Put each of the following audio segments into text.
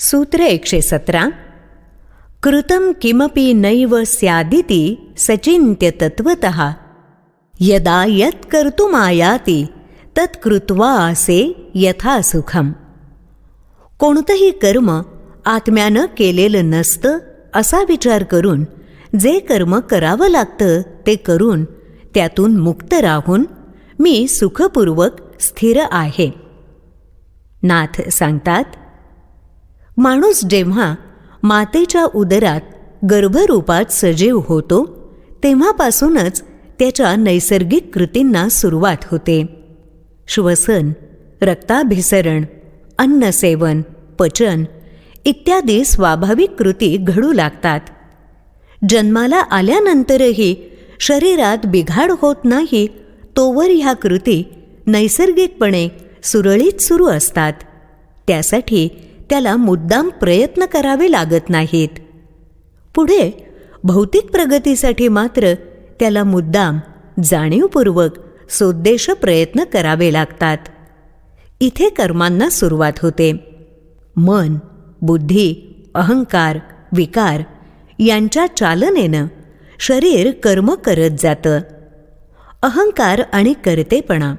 सूत्र एकशे सतरा. कृतं किमपि नैव स्यादिति सचिंत्य तत्वत यदा यत् कर्तुमायाति तत् कृत्वा असे यथा सुखम। कोणतंही कर्म आत्म्यानं केलेलं नसतं असा विचार करून जे कर्म करावं लागतं ते करून त्यातून मुक्त राहून मी सुखपूर्वक स्थिर आहे. नाथ सांगतात माणूस जेव्हा मातेच्या उदरात गर्भरूपात सजीव होतो तेव्हापासूनच त्याच्या नैसर्गिक कृतींना सुरुवात होते. श्वसन रक्ताभिसरण अन्नसेवन पचन इत्यादी स्वाभाविक कृती घडू लागतात. जन्माला आल्यानंतरही शरीरात बिघाड होत नाही तोवर ह्या कृती नैसर्गिकपणे सुरळीत सुरू असतात. त्यासाठी त्याला मुद्दाम प्रयत्न करावे लागत नाहीत. पुढे भौतिक प्रगतीसाठी मात्र त्याला मुद्दाम जाणीवपूर्वक सोद्देश प्रयत्न करावे लागतात. इथे कर्मांना सुरुवात होते. मन बुद्धी अहंकार विकार यांच्या चालनेनं शरीर कर्म करत जातं. अहंकार आणि करतेपणा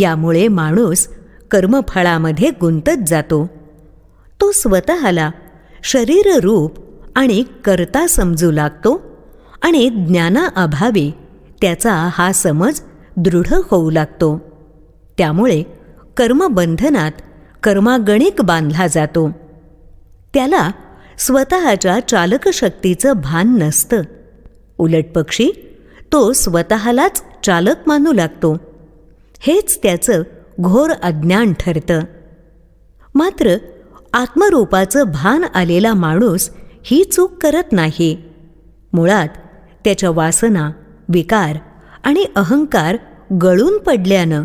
यामुळे माणूस कर्मफळामध्ये गुंतत जातो. तो स्वतःला शरीररूप आणि करता समजू लागतो आणि ज्ञानाअभावी त्याचा हा समज दृढ होऊ लागतो. त्यामुळे कर्मबंधनात कर्मागणिक बांधला जातो. त्याला स्वतःच्या चालकशक्तीचं भान नसतं. उलटपक्षी तो स्वतःलाच चालक मानू लागतो. हेच त्याचं घोर अज्ञान ठरतं. मात्र आत्मरूपाचं भान आलेला माणूस ही चूक करत नाही. मुळात त्याच्या वासना विकार आणि अहंकार गळून पडल्यानं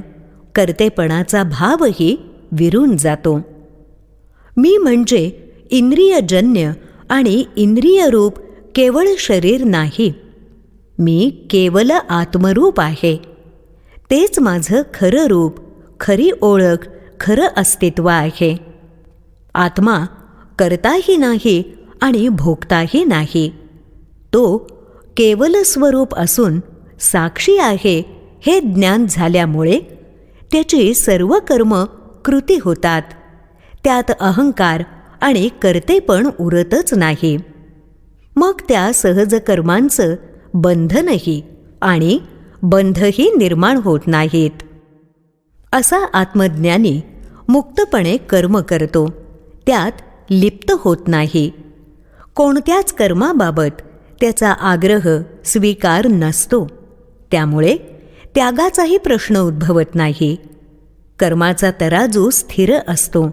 कर्तेपणाचा भावही विरून जातो. मी म्हणजे इंद्रियजन्य आणि इंद्रियरूप केवळ शरीर नाही. मी केवल आत्मरूप आहे. तेच माझं खरं रूप खरी ओळख खरं अस्तित्व आहे. आत्मा करताही नाही आणि भोगताही नाही. तो केवल स्वरूप असून साक्षी आहे हे ज्ञान झाल्यामुळे त्याची सर्व कर्म कृती होतात. त्यात अहंकार आणि कर्तेपण उरतच नाही. मग त्या सहज कर्मांचं बंधनही आणि बंधही निर्माण होत नाहीत. असा आत्मज्ञानी मुक्तपणे कर्म करतो. त्यात लिप्त होत नाही. कोणत्याच कर्माबाबत त्याचा आग्रह स्वीकार नसतो. त्यामुळे त्यागाचाही प्रश्न उद्भवत नाही. कर्माचा तराजू स्थिर असतो.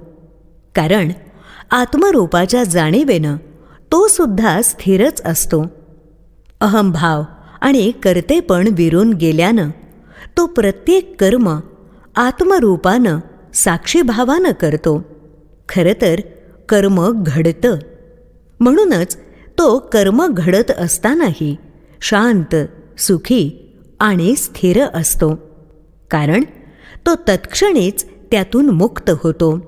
कारण आत्मरूपाच्या जाणीवेनं तो सुद्धा स्थिरच असतो. अहंभाव आणि कर्तेपण विरून गेल्यानं तो प्रत्येक कर्म आत्मरूपानं साक्षीभावानं करतो. खरं तर कर्म घडतं. म्हणूनच तो कर्म घडत असतानाही शांत सुखी आणि स्थिर असतो. कारण तो तत्क्षणीच त्यातून मुक्त होतो.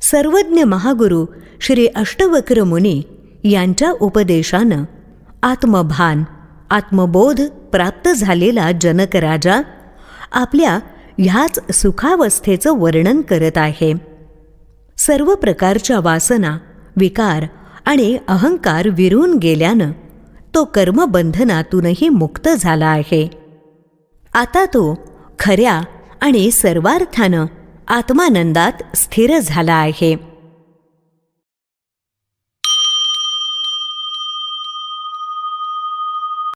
सर्वज्ञ महागुरू श्री अष्टवक्र मुनी यांच्या उपदेशानं आत्मभान आत्मबोध प्राप्त झालेला जनक राजा आपल्या ह्याच सुखावस्थेचं वर्णन करत आहे. सर्व प्रकारच्या वासना विकार आणि अहंकार विरून गेल्यानं तो कर्मबंधनातूनही मुक्त झाला आहे. आता तो खऱ्या आणि सर्वार्थानं आत्मानंदात स्थिर झाला आहे.